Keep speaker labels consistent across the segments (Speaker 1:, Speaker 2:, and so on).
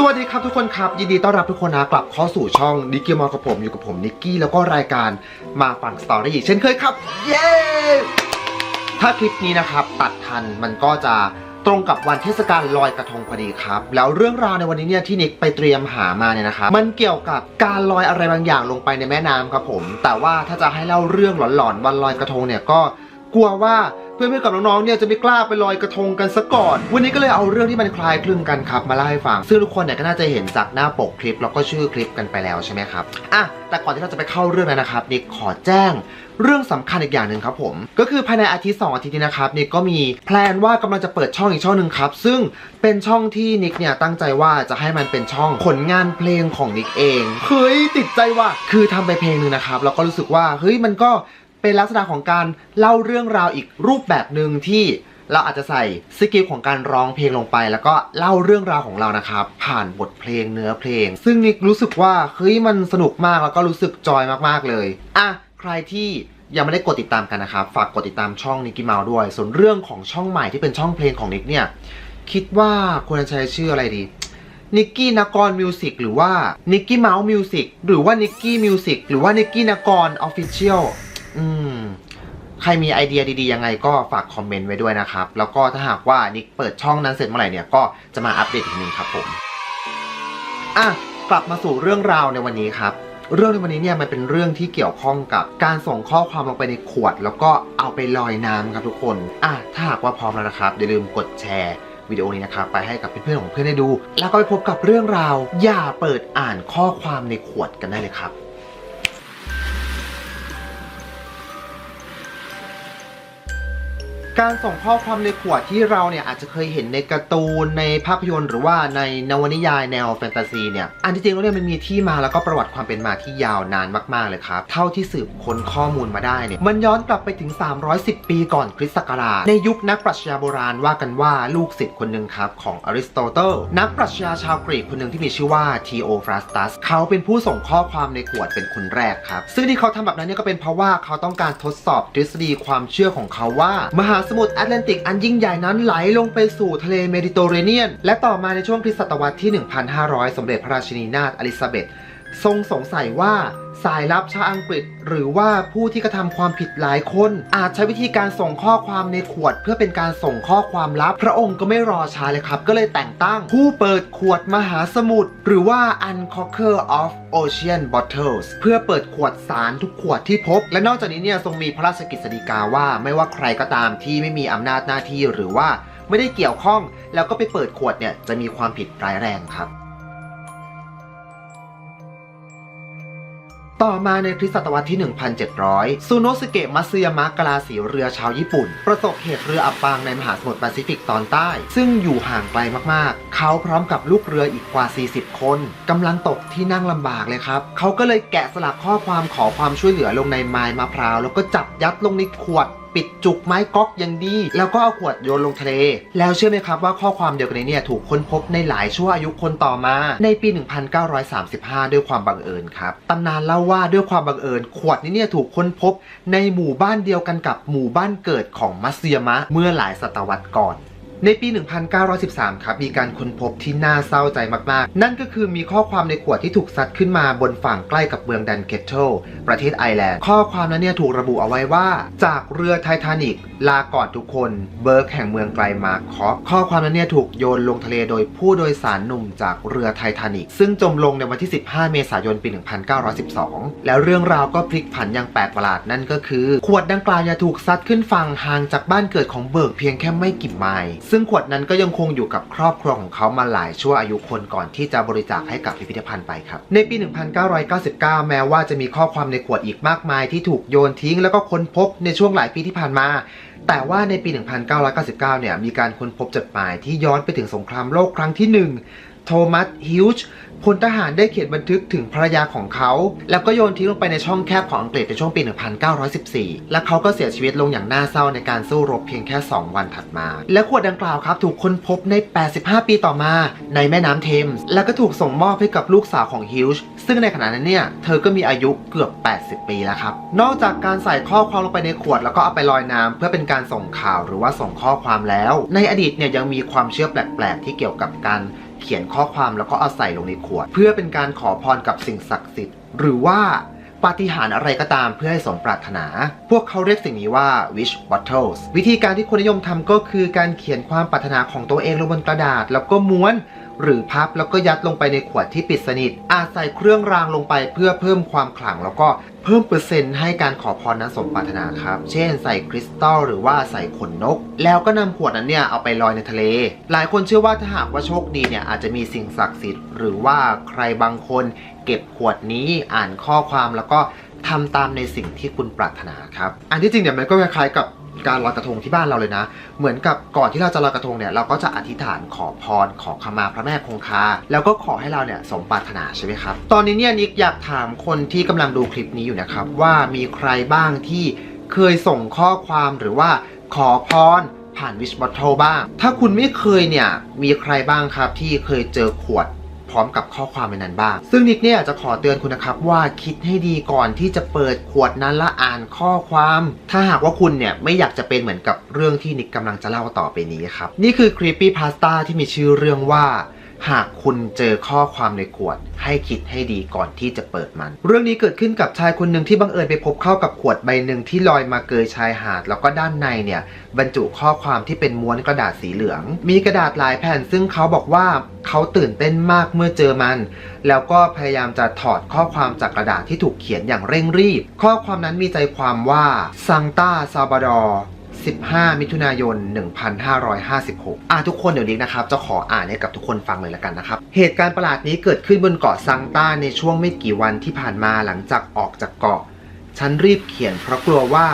Speaker 1: สวัสดีครับทุกคนครับ ยินดีต้อนรับทุกคนนะกลับเข้าสู่ช่องนิกกี้มอกับผมอยู่กับผมนิกกี้แล้วก็รายการมาฟังสตอรี่เช่นเคยครับ เย้ ถ้าคลิปนี้นะครับ ตัดทันมันก็จะตรงกับวันเทศกาลลอยกระทงพอดีครับ แล้วเรื่องราวในวันนี้เนี่ยที่นิกไปเตรียมหามาเนี่ยนะครับมันเกี่ยวกับการลอยอะไรบางอย่างลงไปในแม่น้ำครับผม แต่ว่าถ้าจะให้เล่าเรื่องหลอนๆวันลอยกระทงเนี่ยก็กลัวว่า เพื่อนๆกับน้องๆเนี่ยจะไม่กล้าไปลอยกระทงกันซะก่อน วันนี้ก็เลยเอาเรื่องที่มันคล้ายคลึงกันครับมาเล่าให้ฟัง ซึ่งทุกคนเนี่ยก็น่าจะเห็นจากหน้าปกคลิปแล้วก็ชื่อคลิปกันไปแล้วใช่ไหมครับอะแต่ก่อนที่เราจะไปเข้าเรื่องนั้นนะครับนิกขอแจ้งเรื่องสำคัญอีกอย่างหนึ่งครับผม ก็คือภายในอาทิตย์2อาทิตย์นี้นะครับนิกก็มีแพลนว่ากำลังจะเปิดช่องอีกช่องหนึ่งครับ ซึ่งเป็นช่องที่นิกเนี่ยตั้งใจว่าจะให้มันเป็นช่องผลงานเพลงของนิกเองเฮ้ยติดใจว่ะคือทำไปเพลงหนึ่งนะครับแล้วก็รู้สึกว่าเฮ้ยมันก็ เป็นลักษณะของการเล่าเรื่องราวอีกรูปแบบหนึ่งที่เราอาจจะใส่สกิลของการร้องเพลงลงไป แล้วก็เล่าเรื่องราวของเรานะครับ ผ่านบทเพลงเนื้อเพลง ซึ่งนิกรู้สึกว่าเฮ้ยมันสนุกมากแล้วก็รู้สึกจอยมากๆเลยอะใครที่ยังไม่ได้กดติดตามกันนะครับ ฝากกดติดตามช่องนิกกี้เมาด้วย ส่วนเรื่องของช่องใหม่ที่เป็นช่องเพลงของนิกเนี่ยคิดว่าควรจะใช้ชื่ออะไรดีนิกกี้นกรมิวสิกหรือว่านิกกี้เมาส์มิวสิกหรือว่านิกกี้มิวสิกหรือว่านิกกี้นกรออฟฟิเชียล อืมใครมีไอเดียดีๆยังไงก็ฝากคอมเมนต์ไว้ด้วยนะครับ แล้วก็ถ้าหากว่านิกเปิดช่องนั้นเสร็จเมื่อไหร่เนี่ยก็จะมาอัปเดตอีกทีนึงครับผมอะกลับมาสู่เรื่องราวในวันนี้ครับ เรื่องในวันนี้เนี่ยมันเป็นเรื่องที่เกี่ยวข้องกับการส่งข้อความลงไปในขวด แล้วก็เอาไปลอยน้ำครับทุกคนอะถ้าหากว่าพร้อมแล้วนะครับอย่าลืมกดแชร์วิดีโอนี้นะครับไปให้กับเพื่อนๆของเพื่อนได้ดู แล้วก็ไปพบกับเรื่องราว อย่าเปิดอ่านข้อความในขวดกันได้เลยครับ การส่งข้อความในขวดที่เราเนี่ยอาจจะเคยเห็นในการ์ตูนในภาพยนตร์หรือว่าในนวนิยายแนวแฟนตาซีเนี่ยอันที่จริงแล้วเนี่ยมันมีที่มาแล้วก็ประวัติความเป็นมาที่ยาวนานมากๆเลยครับ เท่าที่สืบค้นข้อมูลมาได้เนี่ยมันย้อนกลับไปถึง 310 ปีก่อนคริสต์ศักราชในยุคนักปรัชญาโบราณว่ากันว่าลูกศิษย์คนหนึ่งครับของอริสโตเติลนักปรัชญาชาวกรีกคนหนึ่งที่มีชื่อว่าทีโอฟราสตัสเขาเป็นผู้ส่งข้อความในขวดเป็นคนแรกครับซึ่งที่เขาทำแบบนั้นเนี่ยก็เป็นเพราะว่าเขาต้องการทดสอบทฤษฎีความเชื่อของเขาว่ามหาสมุทรแอตแลนติกอันยิ่งใหญ่นั้นไหลลงไปสู่ทะเลเมดิเตอร์เรเนียน และต่อมาในช่วงคริสตศตวรรษที่ 1,500 สมเด็จพระราชินีนาถอลิซาเบธทรงสงสัยว่า สายลับชาวอังกฤษ หรือว่าผู้ที่กระทำความผิดหลายคน อาจใช้วิธีการส่งข้อความในขวด เพื่อเป็นการส่งข้อความลับ พระองค์ก็ไม่รอช้าเลยครับ ก็เลยแต่งตั้งผู้เปิดขวดมหาสมุทรหรือว่า Uncorker of Ocean Bottles เพื่อเปิดขวดสารทุกขวดที่พบ และนอกจากนี้เนี่ยทรงมีพระราชกฤษฎีกาว่า ไม่ว่าใครก็ตามที่ไม่มีอำนาจหน้าที่หรือว่าไม่ได้เกี่ยวข้องแล้วก็ไปเปิดขวดเนี่ยจะมีความผิดร้ายแรงครับ ต่อมาในคริสตศตวรรษที่ 1,700 ซูโนสเกะมัตสึยามะกะลาสีเรือชาวญี่ปุ่น ประสบเหตุเรืออับปางในมหาสมุทรแปซิฟิกตอนใต้ ซึ่งอยู่ห่างไกลมากๆ เขาพร้อมกับลูกเรืออีกกว่า 40 คนกำลังตกที่นั่งลำบากเลยครับ เขาก็เลยแกะสลักข้อความขอความช่วยเหลือลงในไม้มะพร้าว แล้วก็จับยัดลงในขวดปิดจุกไม้ก๊อกอย่างดี แล้วก็เอาขวดโยนลงทะเล แล้วเชื่อไหมครับว่าข้อความเดียวกันนี้เนี่ยถูกค้นพบในหลายชั่วอายุคนต่อมา ในปี 1935 ด้วยความบังเอิญครับตำนานเล่าว่าด้วยความบังเอิญ ขวดนี้เนี่ยถูกค้นพบในหมู่บ้านเดียวกันกับหมู่บ้านเกิดของมัตสึยมะ เมื่อหลายศตวรรษก่อน ในปี 1913 ครับ มีการค้นพบที่น่าเศร้าใจมาก ๆ นั่นก็คือมีข้อความในขวดที่ถูกซัดขึ้นมาบนฝั่งใกล้กับเมืองดันเกตเทลประเทศไอร์แลนด์ ข้อความนั้นเนี่ยถูกระบุเอาไว้ว่า จากเรือไททานิกลาก่อนทุกคน เบิร์กแห่งเมืองไกลมาร์คอข้อความนั้นเนี่ยถูกโยนลงทะเลโดยผู้โดยสารหนุ่มจากเรือไททานิกซึ่งจมลงในวันที่ 15 เมษายน ปี 1912 แล้วเรื่องราวก็พลิกผันอย่างแปลกประหลาดนั่นก็คือ ขวดดังกล่าวเนี่ยถูกซัดขึ้นฝั่งห่างจากบ้านเกิดของเบิร์กเพียงแค่ไม่กี่ไมล์ซึ่งขวดนั้นก็ยังคงอยู่กับครอบครัวของเขามาหลายชั่วอายุคนก่อนที่จะบริจาคให้กับพิพิธภัณฑ์ไปครับ ในปี 1999 แม้ว่าจะมีข้อความในขวดอีกมากมายที่ถูกโยนทิ้ง แล้วก็ค้นพบในช่วงหลายปีที่ผ่านมา แต่ว่าในปี 1999 เนี่ยมีการค้นพบจดหมายที่ย้อนไปถึงสงครามโลกครั้งที่ 1 โทมัสฮิวจ์ พลทหารได้เขียนบันทึกถึงภรรยาของเขา แล้วก็โยนทิ้งลงไปในช่องแคบของอังกฤษในช่วงปี 1914 และเขาก็เสียชีวิตลงอย่างน่าเศร้าในการสู้รบเพียงแค่ 2 วันถัดมา และขวดดังกล่าวครับถูกค้นพบใน 85 ปีต่อมา ในแม่น้ำเทมส์ และก็ถูกส่งมอบให้กับลูกสาวของฮิวจ์ซึ่งในขณะนั้นเนี่ย เธอก็มีอายุเกือบ 80 ปีแล้วครับ นอกจากการใส่ข้อความลงไปในขวดแล้วก็เอาไปลอยน้ำเพื่อเป็นการส่งข่าวหรือว่าส่งข้อความแล้ว ในอดีตเนี่ยยังมีความเชื่อแปลก ๆ ที่เกี่ยวกับการเขียนข้อความแล้วก็เอาใส่ลงในขวด เพื่อเป็นการขอพรกับสิ่งศักดิ์สิทธิ์ หรือว่าปาฏิหาริย์อะไรก็ตามเพื่อให้สมปรารถนา พวกเขาเรียกสิ่งนี้ว่า wish bottles วิธีการที่คนนิยมทำก็คือการเขียนความปรารถนาของตัวเองลงบนกระดาษ แล้วก็ม้วน หรือพับแล้วก็ยัดลงไปในขวดที่ปิดสนิท อาจใส่เครื่องรางลงไปเพื่อเพิ่มความขลังแล้วก็ พิ่มเปอร์เซ็นต์ให้การขอพรนั้นสมปรารถนาครับ เช่นใส่คริสตัลหรือว่าใส่ขนนก แล้วก็นำขวดนั้นเนี่ยเอาไปลอยในทะเล หลายคนเชื่อว่าถ้าหากว่าโชคดีเนี่ยอาจจะมีสิ่งศักดิ์สิทธิ์ หรือว่าใครบางคนเก็บขวดนี้อ่านข้อความแล้วก็ทำตามในสิ่งที่คุณปรารถนาครับ อันที่จริงเนี่ยมันก็คล้ายๆกับ การลอยกระทงที่บ้านเราเลยนะ เหมือนกับก่อนที่เราจะลอยกระทงเนี่ยเราก็จะอธิษฐานขอพรขอขมาพระแม่คงคา แล้วก็ขอให้เราเนี่ยสมปรารถนาใช่ไหมครับ ตอนนี้เนี่ยนิกอยากถามคนที่กำลังดูคลิปนี้อยู่นะครับ ว่ามีใครบ้างที่เคยส่งข้อความหรือว่าขอพรผ่านวิชบอทเทลบ้าง ถ้าคุณไม่เคยเนี่ยมีใครบ้างครับที่เคยเจอขวด พร้อมกับข้อความในนั้นบ้าง ซึ่งนิกเนี่ยจะขอเตือนคุณนะครับว่าคิดให้ดีก่อนที่จะเปิดขวดนั้นและอ่านข้อความ ถ้าหากว่าคุณเนี่ยไม่อยากจะเป็นเหมือนกับเรื่องที่นิกกำลังจะเล่าต่อไปนี้ครับ นี่คือ Creepy Pasta ที่มีชื่อเรื่องว่า หากคุณเจอข้อความในขวด ให้คิดให้ดีก่อนที่จะเปิดมัน เรื่องนี้เกิดขึ้นกับชายคนหนึ่งที่บังเอิญไปพบเข้ากับขวดใบหนึ่งที่ลอยมาเกยชายหาด แล้วก็ด้านในเนี่ยบรรจุข้อความที่เป็นม้วนกระดาษสีเหลือง มีกระดาษหลายแผ่นซึ่งเขาบอกว่าเขาตื่นเต้นมากเมื่อเจอมัน แล้วก็พยายามจะถอดข้อความจากกระดาษที่ถูกเขียนอย่างเร่งรีบ ข้อความนั้นมีใจความว่าซังตาซาบาดอ 15 มิถุนายน 1556 อะทุกคนเดี๋ยวนี้นะครับ จะขออ่านให้กับทุกคนฟังเลยละกันนะครับ เหตุการณ์ประหลาดนี้เกิดขึ้นบนเกาะซังต้าในช่วงไม่กี่วันที่ผ่านมาหลังจากออกจากเกาะ ฉันรีบเขียนเพราะกลัวว่า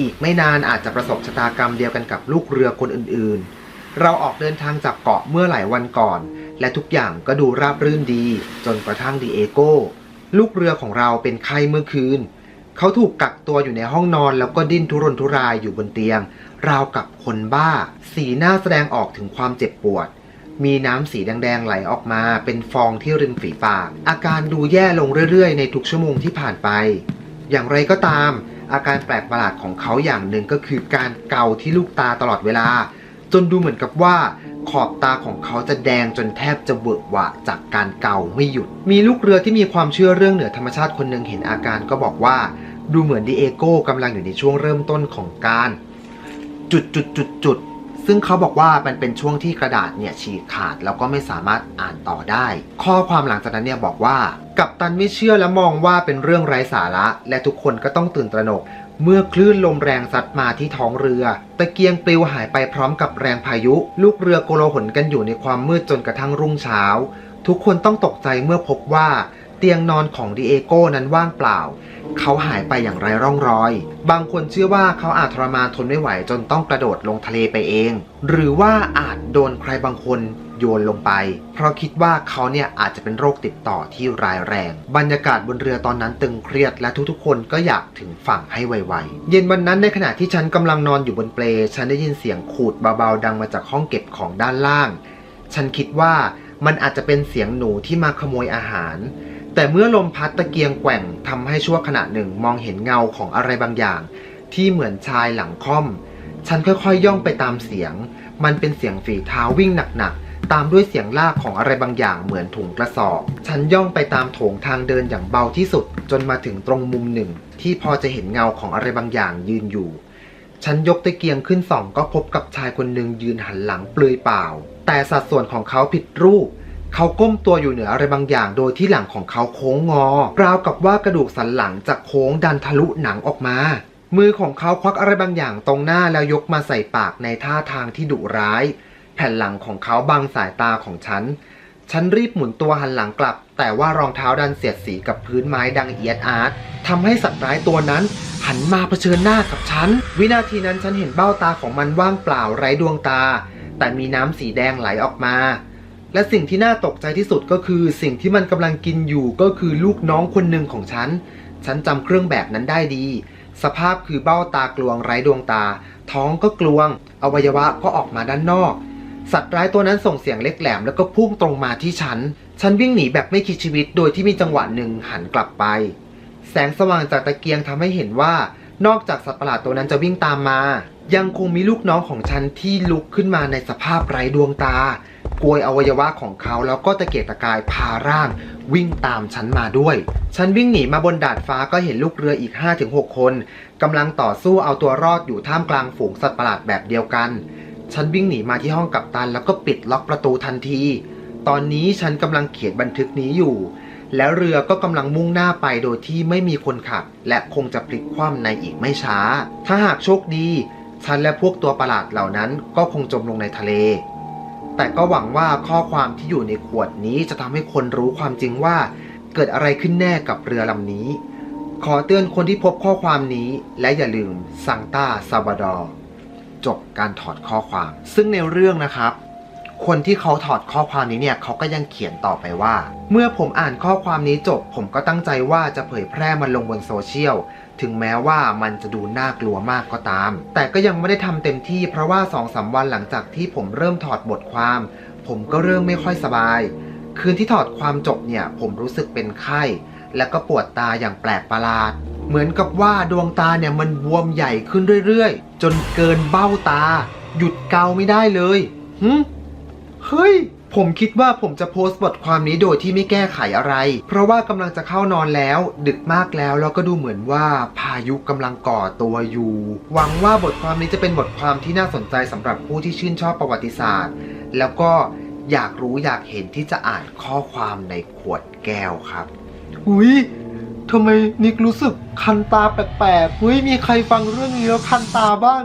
Speaker 1: อีกไม่นานอาจจะประสบชะตากรรมเดียวกันกับลูกเรือคนอื่นๆ เราออกเดินทางจากเกาะเมื่อหลายวันก่อน และทุกอย่างก็ดูราบรื่นดี จนกระทั่งดีเอโก้ลูกเรือของเราเป็นไข้เมื่อคืน เขาถูกกักตัวอยู่ในห้องนอนแล้วก็ดิ้นทุรนทุรายอยู่บนเตียง ราวกับคนบ้า สีหน้าแสดงออกถึงความเจ็บปวด มีน้ำสีแดงๆไหลออกมาเป็นฟองที่ริมฝีปาก อาการดูแย่ลงเรื่อยๆ ในทุกชั่วโมงที่ผ่านไป อย่างไรก็ตาม อาการแปลกประหลาดของเขาอย่างหนึ่งก็คือการเกาที่ลูกตาตลอดเวลา จนดูเหมือนกับว่าขอบตาของเขาจะแดงจนแทบจะเบิกหวะจากการเกาไม่หยุด มีลูกเรือที่มีความเชื่อเรื่องเหนือธรรมชาติคนหนึ่งเห็นอาการก็บอกว่า ดูเหมือนดิเอโก้กำลังอยู่ในช่วงเริ่มต้นของการ จุดจุดจุดจุดซึ่งเขาบอกว่ามันเป็นช่วงที่กระดาษเนี่ยฉีกขาดแล้วก็ไม่สามารถอ่านต่อได้ ข้อความหลังจากนั้นเนี่ยบอกว่า กัปตันไม่เชื่อและมองว่าเป็นเรื่องไร้สาระ และทุกคนก็ต้องตื่นตระหนก เมื่อคลื่นลมแรงซัดมาที่ท้องเรือ ตะเกียงปลิวหายไปพร้อมกับแรงพายุ ลูกเรือโกลาหลกันอยู่ในความมืดจนกระทั่งรุ่งเช้า ทุกคนต้องตกใจเมื่อพบว่า เตียงนอนของดิเอโก้นั้นว่างเปล่า เขาหายไปอย่างไรร่องรอย บางคนเชื่อว่าเขาอาจทรมานทนไม่ไหวจนต้องกระโดดลงทะเลไปเอง หรือว่าอาจโดนใครบางคนโยนลงไป เพราะคิดว่าเขาเนี่ยอาจจะเป็นโรคติดต่อที่ร้ายแรง บรรยากาศบนเรือตอนนั้นตึงเครียดและทุกๆ คนก็อยากถึงฝั่งให้ไวๆ เย็นวันนั้นในขณะที่ฉันกำลังนอนอยู่บนเปลฉันได้ยินเสียงขูดเบาๆดังมาจากห้องเก็บของด้านล่าง ฉันคิดว่ามันอาจจะเป็นเสียงหนูที่มาขโมยอาหาร แต่เมื่อลมพัดตะเกียงแกว่งทำให้ชั่วขณะหนึ่งมองเห็นเงาของอะไรบางอย่าง ที่เหมือนชายหลังค่อม ฉันค่อยๆย่องไปตามเสียง มันเป็นเสียงฝีเท้าวิ่งหนักๆ ตามด้วยเสียงลากของอะไรบางอย่างเหมือนถุงกระสอบ ฉันย่องไปตามโถงทางเดินอย่างเบาที่สุด จนมาถึงตรงมุมหนึ่ง ที่พอจะเห็นเงาของอะไรบางอย่างยืนอยู่ ฉันยกตะเกียงขึ้นส่องก็พบกับชายคนหนึ่งยืนหันหลังเปลือยเปล่า แต่สัดส่วนของเขาผิดรูป เขาก้มตัวอยู่เหนืออะไรบางอย่างโดยที่หลังของเขาโค้งงอ ราวกับว่ากระดูกสันหลังจะโค้งดันทะลุหนังออกมา มือของเขาควักอะไรบางอย่างตรงหน้าแล้วยกมาใส่ปากในท่าทางที่ดุร้าย แผ่นหลังของเขาบังสายตาของฉัน ฉันรีบหมุนตัวหันหลังกลับ แต่ว่ารองเท้าดันเสียดสีกับพื้นไม้ดังเอียดอาร์ตทำให้สัตว์ร้ายตัวนั้นหันมาเผชิญหน้ากับฉัน วินาทีนั้นฉันเห็นเบ้าตาของมันว่างเปล่าไร้ดวงตา แต่มีน้ำสีแดงไหลออกมา และสิ่งที่น่าตกใจที่สุดก็คือ สิ่งที่มันกำลังกินอยู่ก็คือลูกน้องคนหนึ่งของฉัน ฉันจำเครื่องแบบนั้นได้ดี สภาพคือเบ้าตากลวงไร้ดวงตา ท้องก็กลวง อวัยวะก็ออกมาด้านนอก สัตว์ร้ายตัวนั้นส่งเสียงเล็กแหลมแล้วก็พุ่งตรงมาที่ฉัน ฉันวิ่งหนีแบบไม่คิดชีวิต โดยที่มีจังหวะหนึ่งหันกลับไป แสงสว่างจากตะเกียงทำให้เห็นว่านอกจากสัตว์ประหลาดตัวนั้นจะวิ่งตามมา ยังคงมีลูกน้องของฉันที่ลุกขึ้นมาในสภาพไร้ดวงตา โกยอวัยวะของเขาแล้วก็ตะเกียกตะกายพาร่างวิ่งตามฉันมาด้วย ฉันวิ่งหนีมาบนดาดฟ้าก็เห็นลูกเรืออีก 5-6 คนกำลังต่อสู้เอาตัวรอดอยู่ท่ามกลางฝูงสัตว์ประหลาดแบบเดียวกัน ฉันวิ่งหนีมาที่ห้องกัปตัน แล้วก็ปิดล็อกประตูทันที ตอนนี้ฉันกำลังเขียนบันทึกนี้อยู่ แล้วเรือก็กำลังมุ่งหน้าไปโดยที่ไม่มีคนขับ และคงจะพลิกคว่ำในอีกไม่ช้า ถ้าหากโชคดี ฉันและพวกตัวประหลาดเหล่านั้นก็คงจมลงในทะเล แต่ก็หวังว่าข้อความที่อยู่ในขวดนี้จะทำให้คนรู้ความจริงว่าเกิดอะไรขึ้นแน่กับเรือลำนี้ ขอเตือนคนที่พบข้อความนี้และอย่าลืมซังต้าซาบาดอร์จบการถอดข้อความ ซึ่งในเรื่องนะครับ คนที่เขาถอดข้อความนี้เนี่ยเขาก็ยังเขียนต่อไปว่า เมื่อผมอ่านข้อความนี้จบ ผมก็ตั้งใจว่าจะเผยแพร่มันลงบนโซเชียล ถึงแม้ว่ามันจะดูน่ากลัวมากก็ตาม แต่ก็ยังไม่ได้ทำเต็มที่เพราะว่า2องสาวันหลังจากที่ผมเริ่มถอดบทความ ผมก็เริ่มไม่ค่อยสบาย คืนที่ถอดความจบเนี่ย ผมรู้สึกเป็นไข้ และก็ปวดตาอย่างแปลกประหลาด เหมือนกับว่าดวงตาเนี่ยมันบวมใหญ่ขึ้นเรื่อยๆ จนเกินเบ้าตา หยุดเกาไม่ได้เลยหึเฮ้ย ผมคิดว่าผมจะโพสต์บทความนี้โดยที่ไม่แก้ไขอะไร เพราะว่ากำลังจะเข้านอนแล้ว ดึกมากแล้วแล้วก็ดูเหมือนว่าพายุกำลังก่อตัวอยู่ หวังว่าบทความนี้จะเป็นบทความที่น่าสนใจสำหรับผู้ที่ชื่นชอบประวัติศาสตร์ แล้วก็อยากรู้อยากเห็นที่จะอ่านข้อความในขวดแก้วครับหุยทำไมนิกรู้สึกคันตาแปลกๆหุยมีใครฟังเรื่องนี้แล้วคันตาบ้าง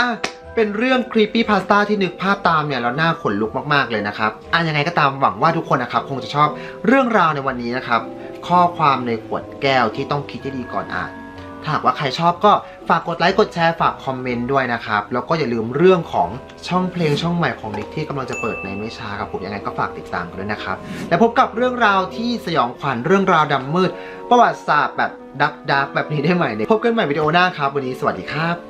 Speaker 1: อะเป็นเรื่อง Creepy Pasta ที่นึกภาพตามเนี่ยแล้วน่าขนลุกมากๆเลยนะครับอะยังไงก็ตามหวังว่าทุกคนนะครับคงจะชอบเรื่องราวในวันนี้นะครับ ข้อความในขวดแก้วที่ต้องคิดให้ดีก่อนอ่าน ถ้าหากว่าใครชอบก็ฝากกดไลค์กดแชร์ฝากคอมเมนต์ด้วยนะครับ แล้วก็อย่าลืมเรื่องของช่องเพลงช่องใหม่ของนิกที่กำลังจะเปิดในไม่ช้าครับผมยังไงก็ฝากติดตามกันด้วยนะครับ และพบกับเรื่องราวที่สยองขวัญเรื่องราวดำมืด ประวัติศาสตร์แบบดักดักแบบนี้ได้ใหม่ในพบกันใหม่วิดีโอหน้าครับ วันนี้สวัสดีครับ